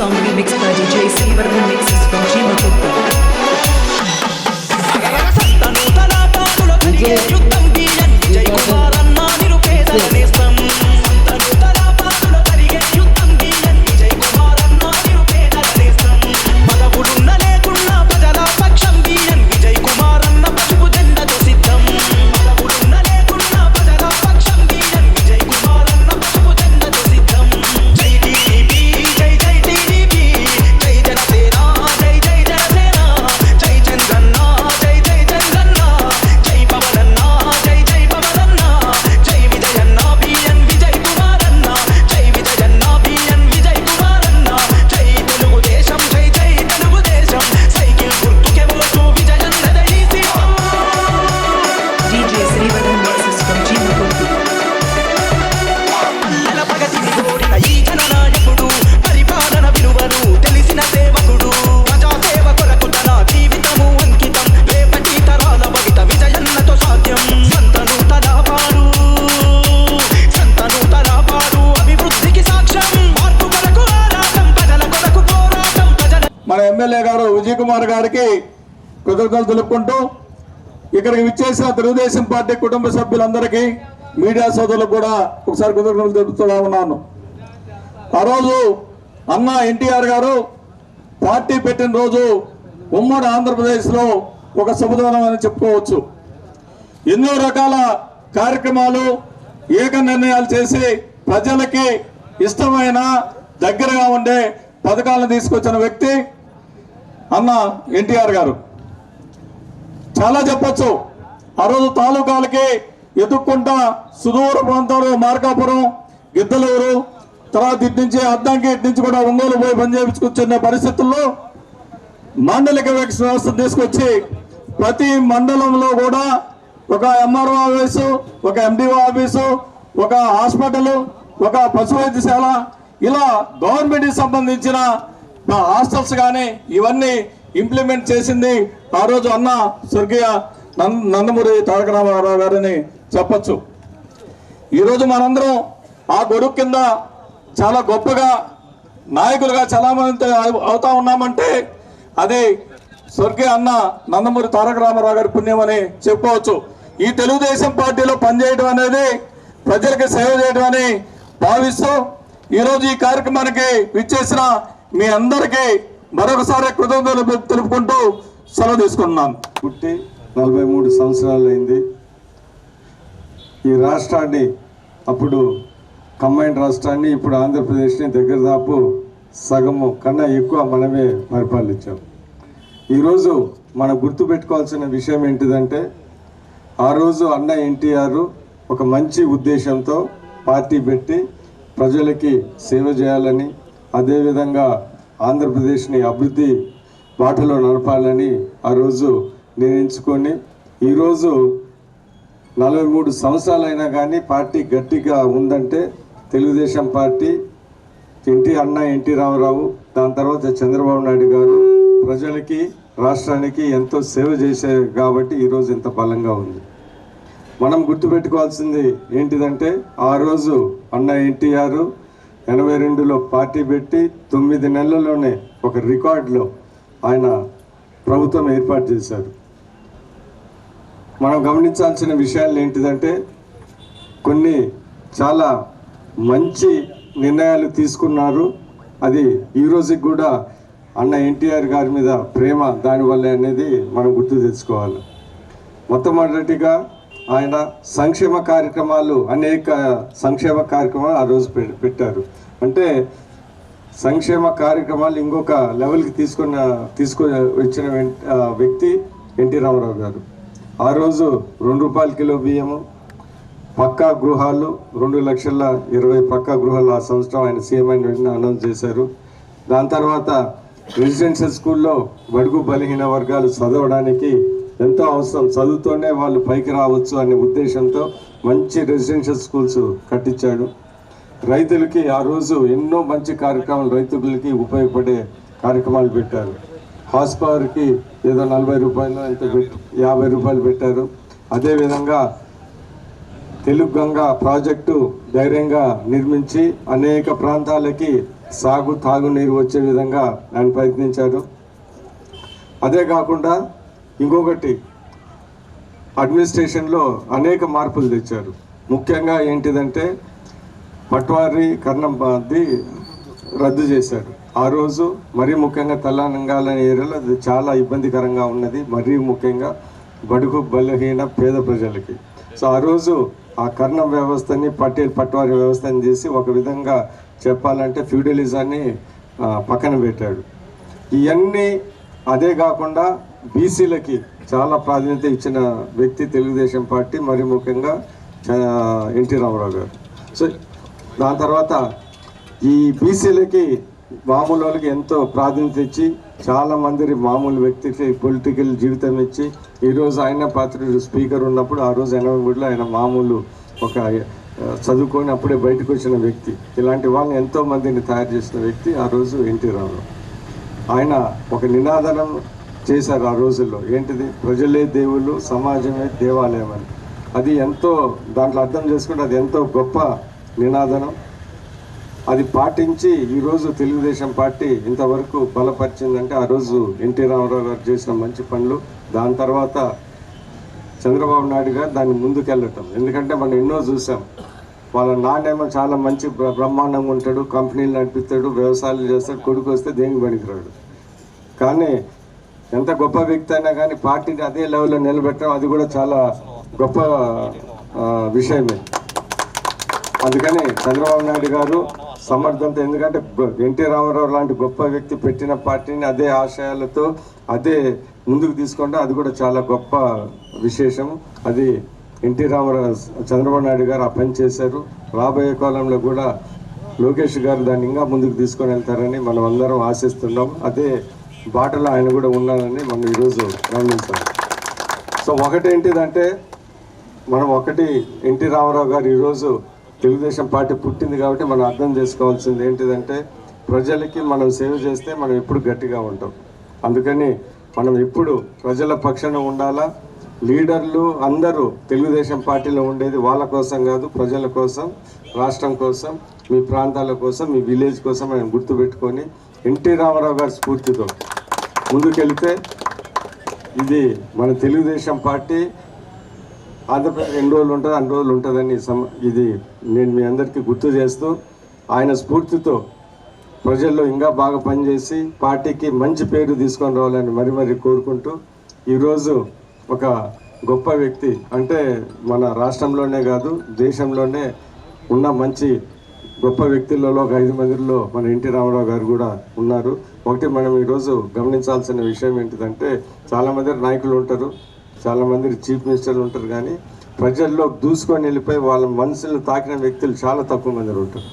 song remixed by DJ Silver remixes from Jima Gupta. Kumar గారికి కృతజ్ఞతలు తెలుపుకుంటూ ఇక్కడికి విచ్చేసిన తెలుగుదేశం పార్టీ కుటుంబ సభ్యులందరికీ మీడియా సోదరులకు కూడా ఒకసారి కృతజ్ఞతలు తెలుపుతూ ఉన్నాను. ఆ రోజు అన్న ఎన్టీఆర్ గారు పార్టీ పెట్టిన రోజు ఉమ్మడి ఆంధ్రప్రదేశ్లో ఒక శుభదినం అని చెప్పుకోవచ్చు. ఎన్నో రకాల కార్యక్రమాలు ఏక నిర్ణయాలు చేసి ప్రజలకి ఇష్టమైన దగ్గరగా ఉండే పథకాలను తీసుకొచ్చిన వ్యక్తి అన్న ఎన్టీఆర్ గారు. చాలా చెప్పచ్చు. ఆ రోజు తాలూకాలకి ఎదుక్కుంటా సుదూర ప్రాంతంలో మార్కాపురం గిద్దలూరు తర్వాత ఇటు నుంచి అద్దంకి ఇటు నుంచి కూడా ఒంగోలు పోయి పనిచేయించుకొచ్చిన పరిస్థితుల్లో మాండలిక వ్యవస్థ తీసుకొచ్చి ప్రతి మండలంలో కూడా ఒక ఎంఆర్ఓ ఆఫీసు ఒక ఎండిఓ ఆఫీసు ఒక హాస్పిటల్ ఒక పశు వైద్యశాల ఇలా గవర్నమెంట్కి సంబంధించిన హాస్టల్స్ కానీ ఇవన్నీ ఇంప్లిమెంట్ చేసింది ఆ రోజు అన్న స్వర్గీయ నందమూరి తారక రామారావు గారని చెప్పచ్చు. ఈరోజు మనందరం ఆ గొడుగు కింద చాలా గొప్పగా నాయకులుగా చలామణి అవుతా ఉన్నామంటే అది స్వర్గీయ అన్న నందమూరి తారక రామారావు గారి పుణ్యమని చెప్పుకోవచ్చు ఈ తెలుగుదేశం పార్టీలో పనిచేయడం అనేది ప్రజలకు సేవ చేయడం అని భావిస్తూ ఈరోజు ఈ కార్యక్రమానికి విచ్చేసిన మీ అందరికీ మరొకసారి కృతజ్ఞతలు తెలుపుకుంటూ సెలవు తీసుకుంటున్నాను. పుట్టి నలభై మూడు సంవత్సరాలు అయింది. ఈ రాష్ట్రాన్ని అప్పుడు కంబైన్ రాష్ట్రాన్ని ఇప్పుడు ఆంధ్రప్రదేశ్ని దగ్గర దాపు సగము కన్నా ఎక్కువ మనమే పరిపాలించాం. ఈరోజు మనం గుర్తుపెట్టుకోవాల్సిన విషయం ఏంటిదంటే ఆ రోజు అన్న ఎన్టీఆర్ ఒక మంచి ఉద్దేశంతో పార్టీ పెట్టి ప్రజలకి సేవ చేయాలని అదేవిధంగా ఆంధ్రప్రదేశ్ని అభివృద్ధి బాటలో నడపాలని ఆ రోజు నిర్ణయించుకొని ఈరోజు నలభై మూడు సంవత్సరాలైనా కానీ పార్టీ గట్టిగా ఉందంటే తెలుగుదేశం పార్టీ ఎన్టీ అన్న ఎన్టీ రామారావు దాని తర్వాత చంద్రబాబు నాయుడు గారు ప్రజలకి రాష్ట్రానికి ఎంతో సేవ చేశారు కాబట్టి ఈరోజు ఇంత బలంగా ఉంది. మనం గుర్తుపెట్టుకోవాల్సింది ఏంటిదంటే ఆ రోజు అన్న ఎన్టీఆర్ ఎనభై రెండులో పార్టీ పెట్టి తొమ్మిది నెలల్లోనే ఒక రికార్డులో ఆయన ప్రభుత్వం ఏర్పాటు చేశారు. మనం గమనించాల్సిన విషయాలు ఏంటిదంటే కొన్ని చాలా మంచి నిర్ణయాలు తీసుకున్నారు. అది ఈరోజుకి కూడా అన్న ఎన్టీఆర్ గారి మీద ప్రేమ దానివల్ల అనేది మనం గుర్తు తెచ్చుకోవాలి. మొట్టమొదటిగా ఆయన సంక్షేమ కార్యక్రమాలు అనేక సంక్షేమ కార్యక్రమాలు ఆ రోజు పె- పెట్టారు. అంటే సంక్షేమ కార్యక్రమాలు ఇంకొక లెవెల్కి తీసుకున్న తీసుకు వచ్చిన వ్యక్తి ఎన్టీ రామారావు గారు. ఆ రోజు రెండు రూపాయల కిలో బియ్యము పక్కా గృహాలు రెండు లక్షల ఇరవై పక్కా గృహాలు ఆ సంవత్సరం ఆయన సీఎం అయిన వెంటనే అనౌన్స్ చేశారు. దాని తర్వాత రెసిడెన్షియల్ స్కూల్లో బడుగు బలహీన వర్గాలు చదవడానికి ఎంతో అవసరం. చదువుతోనే వాళ్ళు పైకి రావచ్చు అనే ఉద్దేశంతో మంచి రెసిడెన్షియల్ స్కూల్స్ కట్టించాడు. రైతులకి ఆ రోజు ఎన్నో మంచి కార్యక్రమాలు రైతులకి ఉపయోగపడే కార్యక్రమాలు పెట్టారు. హార్స్ పవర్కి ఏదో నలభై రూపాయలు ఎంత యాభై రూపాయలు పెట్టారు. అదేవిధంగా తెలుగు గంగా ప్రాజెక్టు ధైర్యంగా నిర్మించి అనేక ప్రాంతాలకి సాగు తాగునీరు వచ్చే విధంగా ఆయన ప్రయత్నించారు అదే కాకుండా ఇంకొకటి అడ్మినిస్ట్రేషన్లో అనేక మార్పులు తెచ్చారు. ముఖ్యంగా ఏంటిదంటే పట్వారి కర్ణంది రద్దు చేశారు. ఆ రోజు మరీ ముఖ్యంగా తెలంగాణ ఏరియాలో అది చాలా ఇబ్బందికరంగా ఉన్నది. మరీ ముఖ్యంగా బడుగు బలహీన పేద ప్రజలకి. సో ఆ రోజు ఆ కర్ణం వ్యవస్థని పటేల్ పట్వారి వ్యవస్థని చేసి ఒక విధంగా చెప్పాలంటే ఫ్యూడలిజాన్ని పక్కన పెట్టాడు. ఇవన్నీ అదే కాకుండా బీసీలకి చాలా ప్రాధాన్యత ఇచ్చిన వ్యక్తి తెలుగుదేశం పార్టీ మరి ముఖ్యంగా ఎన్టీ రామారావు గారు. సో దాని తర్వాత ఈ బీసీలకి మామూలు వాళ్ళకి ఎంతో ప్రాధాన్యత ఇచ్చి చాలా మంది మామూలు వ్యక్తికి పొలిటికల్ జీవితం ఇచ్చి ఈరోజు ఆయన పాత్ర స్పీకర్ ఉన్నప్పుడు ఆ రోజు ఎనభై మూడులో ఆయన మామూలు ఒక చదువుకొని అప్పుడే బయటకు వచ్చిన వ్యక్తి. ఇలాంటి వాళ్ళని ఎంతో మందిని తయారు చేసిన వ్యక్తి ఆ రోజు ఎన్టీ రామారావు. ఆయన ఒక నినాదనం చేశారు ఆ రోజుల్లో. ఏంటిది? ప్రజలే దేవుళ్ళు సమాజమే దేవాలయం అని. అది ఎంతో దాంట్లో అర్థం చేసుకుంటే అది ఎంతో గొప్ప నినాదనం. అది పాటించి ఈరోజు తెలుగుదేశం పార్టీ ఇంతవరకు బలపరిచిందంటే ఆ రోజు ఎన్టీ రామారావు గారు చేసిన మంచి పనులు. దాని తర్వాత చంద్రబాబు నాయుడు గారు దాన్ని ముందుకెళ్ళటం. ఎందుకంటే మనం ఎన్నో చూసాం. వాళ్ళ నాన్నేమో చాలా మంచి బ్రహ్మాండంగా ఉంటాడు కంపెనీలు నడిపిస్తాడు వ్యవసాయాలు చేస్తాడు కొడుకు వస్తే దేనికి పనికిరాడు. కానీ ఎంత గొప్ప వ్యక్తి అయినా కానీ పార్టీని అదే లెవెల్లో నిలబెట్టడం అది కూడా చాలా గొప్ప విషయమే. అందుకని చంద్రబాబు నాయుడు గారు సమర్థంత ఎందుకంటే ఎన్టీ రామారావు లాంటి గొప్ప వ్యక్తి పెట్టిన పార్టీని అదే ఆశయాలతో అదే ముందుకు తీసుకుంటే అది కూడా చాలా గొప్ప విశేషం. అది ఎన్టీ రామారావు చంద్రబాబు నాయుడు గారు ఆ పని చేశారు. రాబోయే కాలంలో కూడా లోకేష్ గారు దాన్ని ఇంకా ముందుకు తీసుకొని వెళ్తారని మనం అందరం ఆశిస్తున్నాం. అదే బాటలో ఆయన కూడా ఉన్నారని మనం ఈరోజు గమనించాలి సో ఒకటేంటిదంటే మనం ఒకటి ఎన్టీ రామారావు గారు ఈరోజు తెలుగుదేశం పార్టీ పుట్టింది కాబట్టి మనం అర్థం చేసుకోవాల్సింది ఏంటిదంటే ప్రజలకి మనం సేవ చేస్తే మనం ఎప్పుడు గట్టిగా ఉంటాం. అందుకని మనం ఎప్పుడు ప్రజల పక్షాన ఉండాలా లీడర్లు అందరూ తెలుగుదేశం పార్టీలో ఉండేది వాళ్ళ కోసం కాదు ప్రజల కోసం రాష్ట్రం కోసం మీ ప్రాంతాల కోసం మీ విలేజ్ కోసం ఆయన గుర్తుపెట్టుకొని ఎన్టీ రామారావు గారి స్ఫూర్తితో ముందుకెళ్తే ఇది మన తెలుగుదేశం పార్టీ. ఆంధ్రప్రదేశ్ ఎన్ని రోజులు ఉంటుంది అన్ని రోజులు ఉంటుందని ఇది నేను మీ అందరికీ గుర్తు చేస్తూ ఆయన స్ఫూర్తితో ప్రజల్లో ఇంకా బాగా పనిచేసి పార్టీకి మంచి పేరు తీసుకొని రావాలని మరి మరి కోరుకుంటూ ఈరోజు ఒక గొప్ప వ్యక్తి. అంటే మన రాష్ట్రంలోనే కాదు దేశంలోనే ఉన్న మంచి గొప్ప వ్యక్తులలో ఒక ఐదు మందిలో మన ఎన్టీ రామారావు గారు కూడా ఉన్నారు. ఒకటి మనం ఈరోజు గమనించాల్సిన విషయం ఏంటిదంటే చాలామంది నాయకులు ఉంటారు చాలామంది చీఫ్ మినిస్టర్లు ఉంటారు కానీ ప్రజల్లో దూసుకొని వెళ్ళిపోయి వాళ్ళ మనసులు తాకిన వ్యక్తులు చాలా తక్కువ మంది ఉంటారు.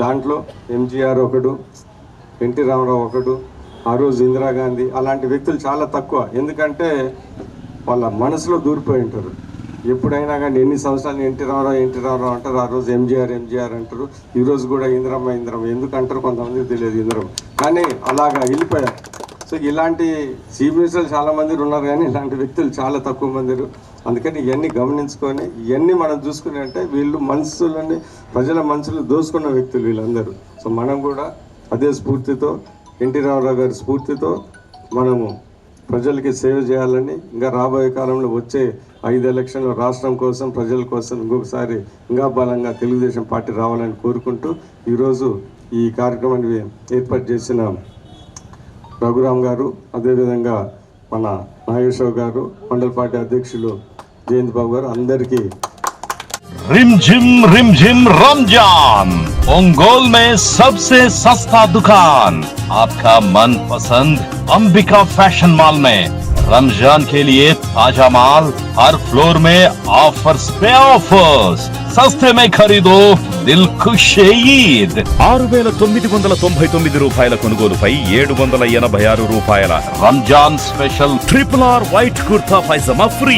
దాంట్లో ఎంజీఆర్ ఒకడు ఎన్టీ రామారావు ఒకడు ఆ రోజు ఇందిరాగాంధీ అలాంటి వ్యక్తులు చాలా తక్కువ. ఎందుకంటే వాళ్ళ మనసులో దూరిపోయి ఉంటారు. ఎప్పుడైనా కానీ ఎన్ని సంవత్సరాలు ఎన్టీ రామారావు ఎన్టీ రామారావు అంటారు ఆ రోజు ఎంజీఆర్ ఎంజీఆర్ అంటారు. ఈ రోజు కూడా ఇంద్రమ్మ ఇంద్రమ్మ. ఎందుకు అంటారు కొంతమందికి తెలియదు ఇంద్రమ్మ. కానీ అలాగా వెళ్ళిపోయారు. సో ఇలాంటి చీఫ్ మినిస్టర్లు చాలా మంది ఉన్నారు కానీ ఇలాంటి వ్యక్తులు చాలా తక్కువ మంది అందుకని ఇవన్నీ గమనించుకొని ఇవన్నీ మనం చూసుకుని అంటే వీళ్ళు మనసులని ప్రజల మనసులు దోసుకున్న వ్యక్తులు వీళ్ళందరూ. సో మనం కూడా అదే స్ఫూర్తితో ఎన్టీ రామారావు గారి స్ఫూర్తితో మనము ప్రజలకి సేవ చేయాలని ఇంకా రాబోయే కాలంలో వచ్చే ఐదు ఎలక్షన్లు రాష్ట్రం కోసం ప్రజల కోసం ఇంకొకసారి ఇంకా బలంగా తెలుగుదేశం పార్టీ రావాలని కోరుకుంటూ ఈరోజు ఈ కార్యక్రమాన్ని ఏర్పాటు చేసిన రఘురామ్ గారు అదేవిధంగా మన నాగేశ్వర గారు మండల పార్టీ అధ్యక్షులు జయంత్ బాబు గారు అందరికీ రిమ్ జిమ్ రిమ్ జిమ్ రంజాన్! ओंगोल में सबसे सस्ता दुकान आपका मनपसंद अंबिका फैशन मॉल में रमजान के लिए ताजा माल हर फ्लोर में ऑफर्स पे ऑफर्स सस्ते में खरीदो दिल खुश ईद ఆరు వేల తొమ్మిది వందల తొంభై తొమ్మిది రూపాయల కొనుగోలుపై ఏడు వందల ఎనభై ఆరు రూపాయల Ramzan special triple R white kurta pyjama free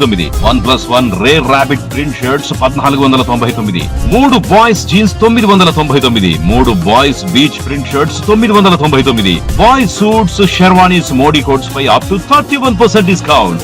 తొమ్మిది. One plus one ray rabbit print shirts పద్నాలుగు వందల తొంభై తొమ్మిది. మూడు బాయ్స్ జీన్స్ తొమ్మిది వందల తొంభై తొమ్మిది. మూడు బాయ్స్ బీచ్ ప్రింట్ షర్ట్స్ తొమ్మిది వందల తొంభై తొమ్మిది. Boys suits sherwanis Modi coats pi up to thirty one percent discount